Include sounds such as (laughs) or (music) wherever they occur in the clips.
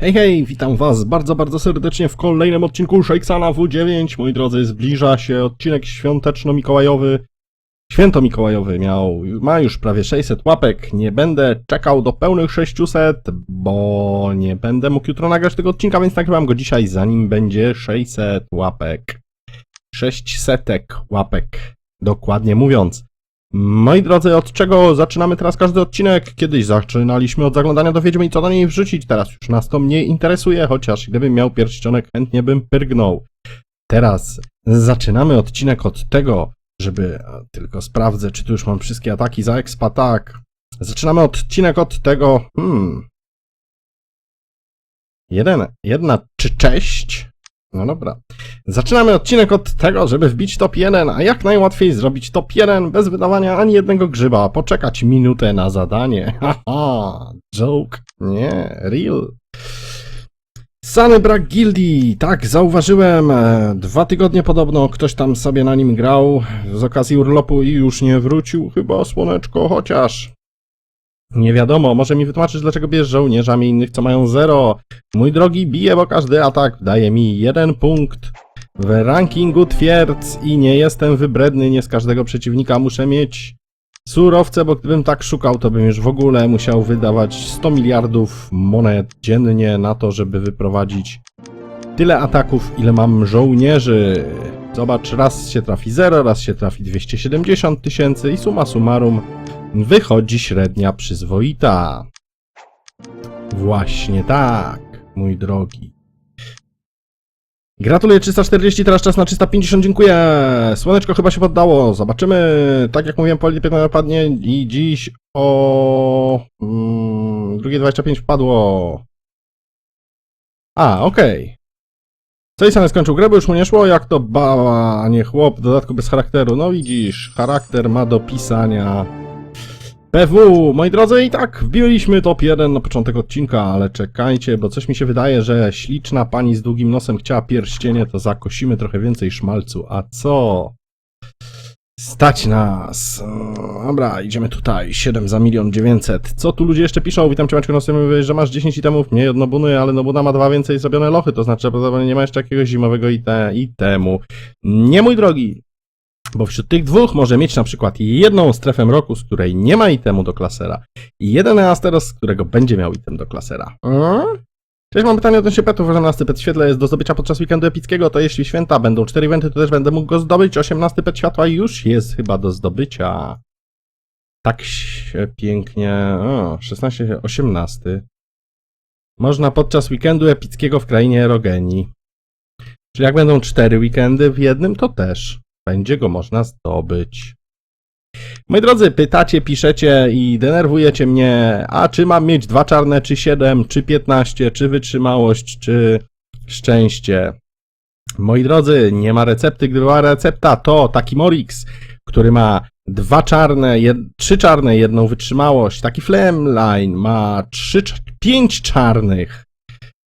Hej, hej, witam was bardzo, bardzo serdecznie w kolejnym odcinku Shakesana W9. Moi drodzy, zbliża się odcinek świąteczno-mikołajowy. Święto Mikołajowy miał, ma już prawie 600 łapek. Nie będę czekał do pełnych 600, bo nie będę mógł jutro nagrać tego odcinka, więc nagrywam go dzisiaj, zanim będzie 600 łapek. 600 łapek, dokładnie mówiąc. Moi drodzy, od czego zaczynamy teraz każdy odcinek? Kiedyś zaczynaliśmy od zaglądania do Wiedźmy i co do niej wrzucić. Teraz już nas to mnie interesuje, chociaż gdybym miał pierścionek, chętnie bym pyrgnął. Teraz zaczynamy odcinek od tego, żeby... Tylko sprawdzę, czy tu już mam wszystkie ataki za expa. Tak. Zaczynamy odcinek od tego... Hmm... Jeden, jedna czy cześć? No dobra. Zaczynamy odcinek od tego, żeby wbić top 1, a jak najłatwiej zrobić top 1 bez wydawania ani jednego grzyba, poczekać minutę na zadanie. (laughs) Haha, joke, nie, real. Sany brak gildii, tak, zauważyłem, e, dwa tygodnie podobno ktoś tam sobie na nim grał z okazji urlopu i już nie wrócił, chyba słoneczko, chociaż... Nie wiadomo, może mi wytłumaczyć, dlaczego bierz żołnierzami innych, co mają zero. Mój drogi, bije, bo każdy atak daje mi jeden punkt w rankingu twierdz i nie jestem wybredny, nie z każdego przeciwnika muszę mieć surowce, bo gdybym tak szukał, to bym już w ogóle musiał wydawać 100 miliardów monet dziennie na to, żeby wyprowadzić tyle ataków, ile mam żołnierzy. Zobacz, raz się trafi 0, raz się trafi 270 tysięcy i suma summarum wychodzi średnia przyzwoita. Właśnie tak, mój drogi. Gratuluję 340, teraz czas na 350, dziękuję. Słoneczko chyba się poddało, zobaczymy. Tak jak mówiłem, Polipie napadnie i dziś o... Mm, drugie 25 wpadło. A, okej. I sam skończył grę, bo już mu nie szło, jak to bała, nie chłop, w dodatku bez charakteru. No widzisz, charakter ma do pisania. PW, moi drodzy, i tak wbiliśmy top 1 na początek odcinka, ale czekajcie, bo coś mi się wydaje, że śliczna pani z długim nosem chciała pierścienie, to zakosimy trochę więcej szmalcu. A co? Stać nas. Dobra, idziemy tutaj. 7 za milion 900. Co tu ludzie jeszcze piszą? Witam cię Maćku, no że masz 10 itemów, nie jednobuny, ale Nobuna ma dwa więcej zrobione lochy, to znaczy, że prawdopodobnie nie ma jeszcze jakiegoś zimowego ite- itemu. Nie, mój drogi, bo wśród tych dwóch może mieć na przykład jedną strefę mroku, z której nie ma itemu do klasera i jeden Asteros, z którego będzie miał item do klasera. Hmm? Cześć, mam pytanie odnośnie petów. 18 pet świetle jest do zdobycia podczas weekendu epickiego, to jeśli święta będą 4 eventy, to też będę mógł go zdobyć. 18 pet światła już jest chyba do zdobycia. Tak się pięknie... O, 16, 18. Można podczas weekendu epickiego w krainie Erogenii. Czyli jak będą 4 weekendy w jednym, to też będzie go można zdobyć. Moi drodzy, pytacie, piszecie i denerwujecie mnie, a czy mam mieć dwa czarne, czy 7, czy 15, czy wytrzymałość, czy szczęście. Moi drodzy, nie ma recepty, gdyby była recepta, to taki Morix, który ma dwa czarne, jed, trzy czarne, jedną wytrzymałość. Taki Flamline ma trzy, pięć czarnych.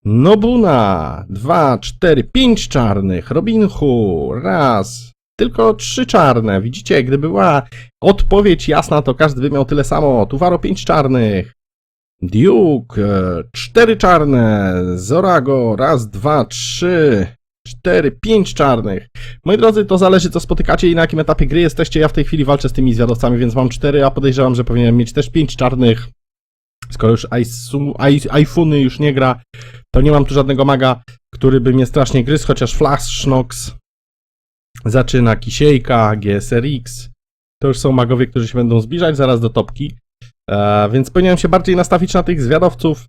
Nobuna, dwa, cztery, pięć czarnych. Robin Hood, raz, tylko trzy czarne. Widzicie, gdyby była odpowiedź jasna, to każdy by miał tyle samo. Tuwaro pięć czarnych. Duke, e, cztery czarne. Zorago, raz, dwa, trzy, cztery, pięć czarnych. Moi drodzy, to zależy co spotykacie i na jakim etapie gry jesteście. Ja w tej chwili walczę z tymi zwiadowcami, więc mam cztery, a podejrzewam, że powinienem mieć też pięć czarnych. Skoro już iSu- i- iPhony już nie gra, to nie mam tu żadnego maga, który by mnie strasznie gryzł, chociaż Flashnox zaczyna Kisiejka, GSRX. To już są magowie, którzy się będą zbliżać zaraz do topki. E, więc powinienem się bardziej nastawić na tych zwiadowców.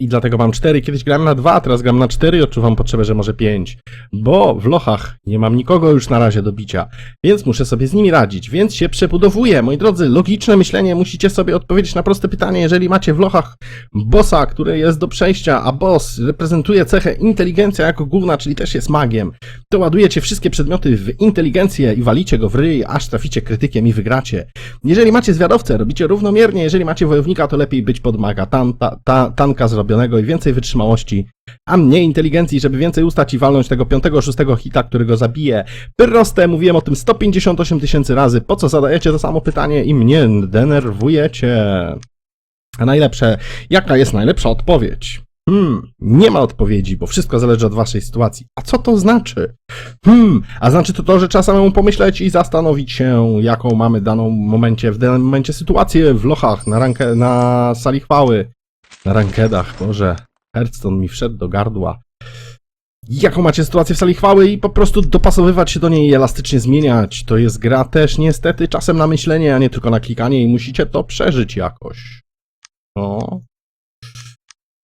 I dlatego mam 4. Kiedyś grałem na 2, teraz gram na 4 i odczuwam potrzebę, że może 5. Bo w lochach nie mam nikogo już na razie do bicia, więc muszę sobie z nimi radzić, więc się przebudowuję. Moi drodzy, logiczne myślenie, musicie sobie odpowiedzieć na proste pytanie. Jeżeli macie w lochach bossa, który jest do przejścia, a boss reprezentuje cechę inteligencja jako główna, czyli też jest magiem, to ładujecie wszystkie przedmioty w inteligencję i walicie go w ryj, aż traficie krytykiem i wygracie. Jeżeli macie zwiadowcę, robicie równomiernie, jeżeli macie wojownika, to lepiej być pod maga tan, ta, ta, tanka zrobionego i więcej wytrzymałości, a mniej inteligencji, żeby więcej ustać i walnąć tego piątego, szóstego hita, który go zabije. Proste, mówiłem o tym 158 tysięcy razy, po co zadajecie to samo pytanie i mnie denerwujecie? A najlepsze, jaka jest najlepsza odpowiedź? Hmm, nie ma odpowiedzi, bo wszystko zależy od waszej sytuacji. A co to znaczy? Hmm, a znaczy to to, że trzeba samemu pomyśleć i zastanowić się, jaką mamy daną momencie, w danym momencie sytuację w lochach, na, ranke, na sali chwały, na rankedach, może Hearthstone mi wszedł do gardła. Jaką macie sytuację w sali chwały i po prostu dopasowywać się do niej i elastycznie zmieniać. To jest gra też niestety czasem na myślenie, a nie tylko na klikanie i musicie to przeżyć jakoś. No.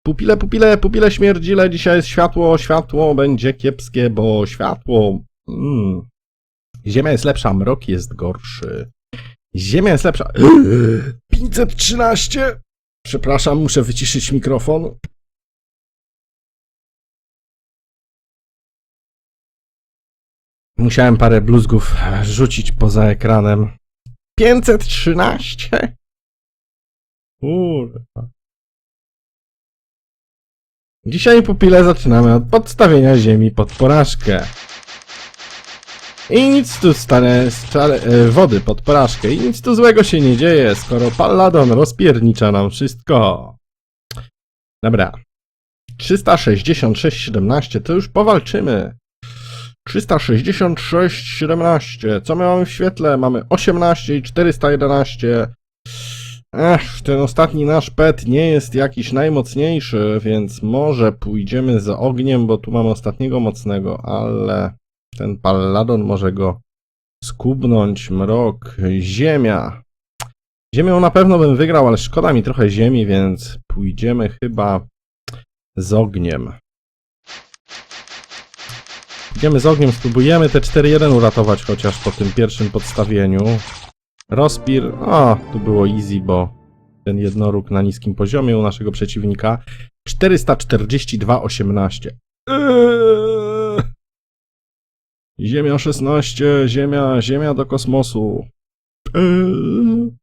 Pupile, pupile, pupile śmierdzile, dzisiaj jest światło, światło będzie kiepskie, bo światło... Mm. Ziemia jest lepsza, mrok jest gorszy. Ziemia jest lepsza. (gasps) 513! Przepraszam, muszę wyciszyć mikrofon. Musiałem parę bluzgów rzucić poza ekranem. 513? Kurwa. Dzisiaj pupile zaczynamy od podstawienia ziemi pod porażkę. I nic tu stare, stare e, wody pod porażkę. I nic tu złego się nie dzieje, skoro Palladon rozpiernicza nam wszystko. Dobra. 366,17 to już powalczymy. 366,17. Co my mamy w świetle? Mamy 18 i 411. Ech, ten ostatni nasz pet nie jest jakiś najmocniejszy, więc może pójdziemy za ogniem, bo tu mamy ostatniego mocnego, ale ten Palladon może go skubnąć. Mrok, ziemia. Ziemią na pewno bym wygrał, ale szkoda mi trochę ziemi, więc pójdziemy chyba z ogniem. Idziemy z ogniem, spróbujemy te 4-1 uratować chociaż po tym pierwszym podstawieniu. Rospir, o, tu było easy, bo ten jednoróg na niskim poziomie u naszego przeciwnika. 442,18. Eee. Ziemia 16, Ziemia, Ziemia do kosmosu. Eee.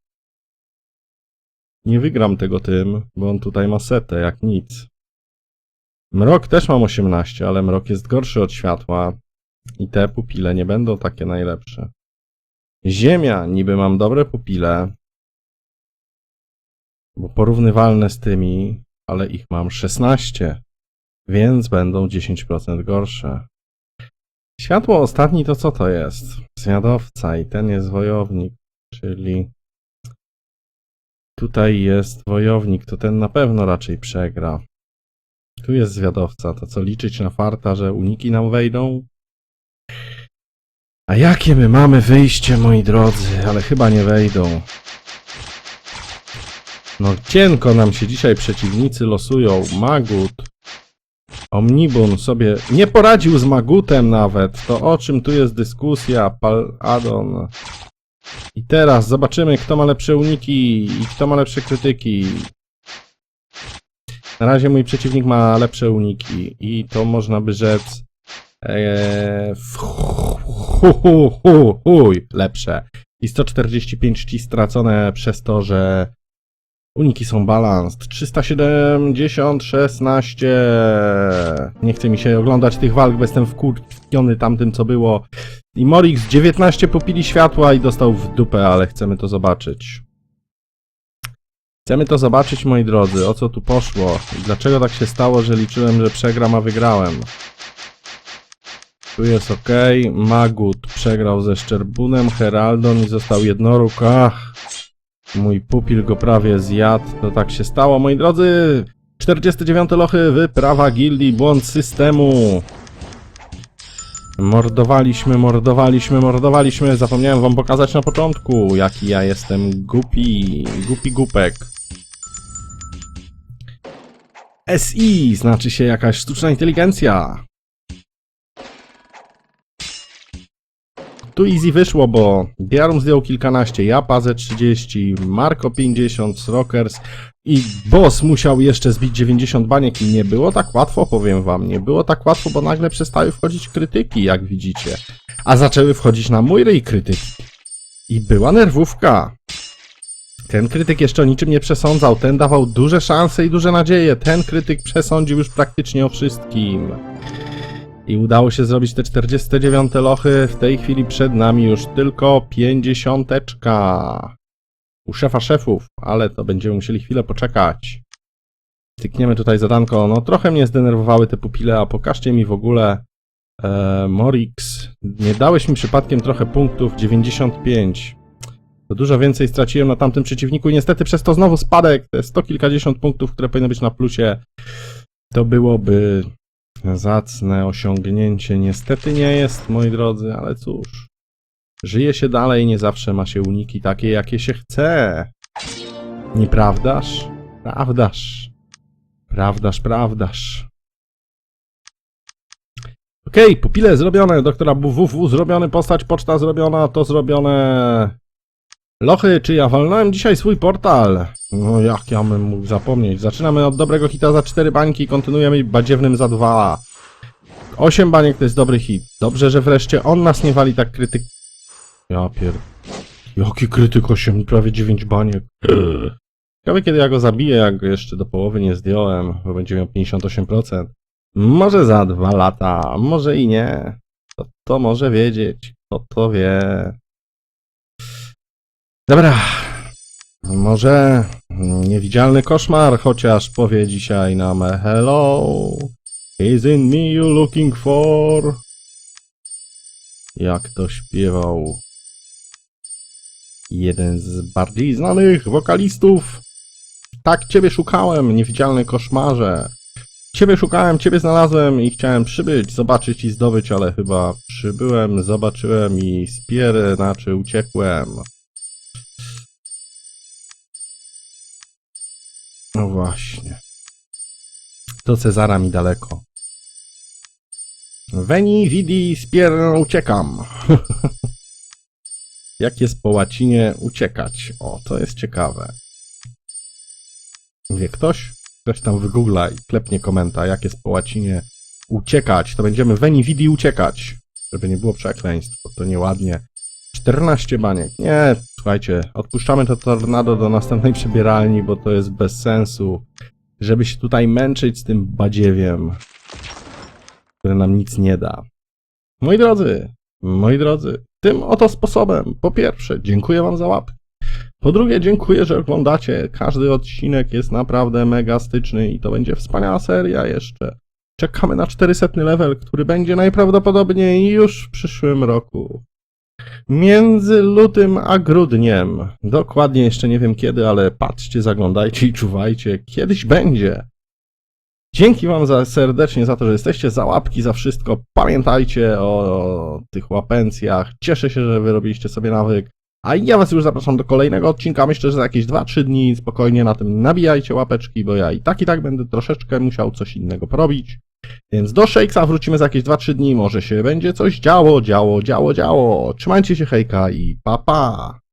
Nie wygram tego tym, bo on tutaj ma setę, jak nic. Mrok też mam 18, ale mrok jest gorszy od światła. I te pupile nie będą takie najlepsze. Ziemia, niby mam dobre pupile, bo porównywalne z tymi, ale ich mam 16, więc będą 10% gorsze. Światło ostatni to co to jest? Zwiadowca i ten jest wojownik, czyli tutaj jest wojownik, to ten na pewno raczej przegra. Tu jest zwiadowca, to co liczyć na farta, że uniki nam wejdą? A jakie my mamy wyjście, moi drodzy, ale chyba nie wejdą. No cienko nam się dzisiaj przeciwnicy losują. Magut. Omnibun sobie nie poradził z Magutem nawet. To o czym tu jest dyskusja? Paladon. I teraz zobaczymy, kto ma lepsze uniki i kto ma lepsze krytyki. Na razie mój przeciwnik ma lepsze uniki i to można by rzec Eee, hu, hu, hu, huj, lepsze. I 145 ci stracone przez to, że uniki są balanced. 370, 16. Nie chce mi się oglądać tych walk, bo jestem wkurwiony tamtym, co było. I Morix 19 popili światła i dostał w dupę, ale chcemy to zobaczyć. Chcemy to zobaczyć, moi drodzy, o co tu poszło i dlaczego tak się stało, że liczyłem, że przegram, a wygrałem. Tu jest ok. Magut przegrał ze Szczerbunem, Heraldon i został jednoróg. Ach, mój pupil go prawie zjadł. To tak się stało, moi drodzy. 49 lochy, wyprawa gildii, błąd systemu. Mordowaliśmy, mordowaliśmy, mordowaliśmy. Zapomniałem wam pokazać na początku, jaki ja jestem głupi, głupi głupek. SI znaczy się jakaś sztuczna inteligencja. Tu easy wyszło, bo Diarum zdjął kilkanaście, ja pazę 30, Marko 50, Rockers i boss musiał jeszcze zbić 90 baniek i nie było tak łatwo, powiem wam. Nie było tak łatwo, bo nagle przestały wchodzić krytyki, jak widzicie. A zaczęły wchodzić na mój ryj krytyki. I była nerwówka. Ten krytyk jeszcze o niczym nie przesądzał, ten dawał duże szanse i duże nadzieje. Ten krytyk przesądził już praktycznie o wszystkim. I udało się zrobić te 49 lochy. W tej chwili przed nami już tylko 50. U szefa szefów, ale to będziemy musieli chwilę poczekać. Tykniemy tutaj zadanko. No trochę mnie zdenerwowały te pupile, a pokażcie mi w ogóle e, Morix. Nie dałeś mi przypadkiem trochę punktów, 95. To dużo więcej straciłem na tamtym przeciwniku i niestety przez to znowu spadek. Te sto kilkadziesiąt punktów, które powinny być na plusie, to byłoby zacne osiągnięcie. Niestety nie jest, moi drodzy, ale cóż. Żyje się dalej, nie zawsze ma się uniki takie, jakie się chce. Nieprawdaż? Prawdaż. Prawdaż, prawdaż. Okej, pupile zrobione, doktora WWW zrobiony, postać poczta zrobiona, to zrobione. Lochy, czy ja walnąłem dzisiaj swój portal? No jak ja bym mógł zapomnieć. Zaczynamy od dobrego hita za 4 bańki, kontynuujemy badziewnym za 2. 8 baniek to jest dobry hit. Dobrze, że wreszcie on nas nie wali tak krytyk... Ja pier... Jaki krytyk 8, prawie 9 baniek. Ciekawe kiedy ja go zabiję, jak go jeszcze do połowy nie zdjąłem, bo będzie miał 58%. Może za dwa lata, może i nie. To, to może wiedzieć, kto to wie. Dobra. Może niewidzialny koszmar chociaż powie dzisiaj nam hello. Is in me you looking for? Jak to śpiewał jeden z bardziej znanych wokalistów. Tak ciebie szukałem, niewidzialny koszmarze. Ciebie szukałem, ciebie znalazłem i chciałem przybyć, zobaczyć i zdobyć, ale chyba przybyłem, zobaczyłem i spierę, znaczy uciekłem. No właśnie. Do Cezara mi daleko. Veni, vidi, spier, uciekam. (laughs) Jak jest po łacinie uciekać? O, to jest ciekawe. Wie ktoś? Ktoś tam wygoogla i klepnie komenta, jak jest po łacinie uciekać. To będziemy veni vidi uciekać. Żeby nie było przekleństw, bo to nieładnie. 14 baniek. Nie, słuchajcie, odpuszczamy to tornado do następnej przebieralni, bo to jest bez sensu. Żeby się tutaj męczyć z tym badziewiem, który nam nic nie da. Moi drodzy, moi drodzy, tym oto sposobem, po pierwsze, dziękuję wam za łapkę. Po drugie, dziękuję, że oglądacie. Każdy odcinek jest naprawdę mega styczny i to będzie wspaniała seria jeszcze. Czekamy na 400 level, który będzie najprawdopodobniej już w przyszłym roku. Między lutym a grudniem. Dokładnie jeszcze nie wiem kiedy, ale patrzcie, zaglądajcie i czuwajcie. Kiedyś będzie. Dzięki wam za, serdecznie za to, że jesteście, za łapki, za wszystko. Pamiętajcie o, o tych łapencjach. Cieszę się, że wy robiliście sobie nawyk. A ja was już zapraszam do kolejnego odcinka. Myślę, że za jakieś 2-3 dni spokojnie na tym nabijajcie łapeczki, bo ja i tak i tak będę troszeczkę musiał coś innego porobić. Więc do Shakesa wrócimy za jakieś 2-3 dni. Może się będzie coś działo, działo, działo, działo. Trzymajcie się hejka i pa pa!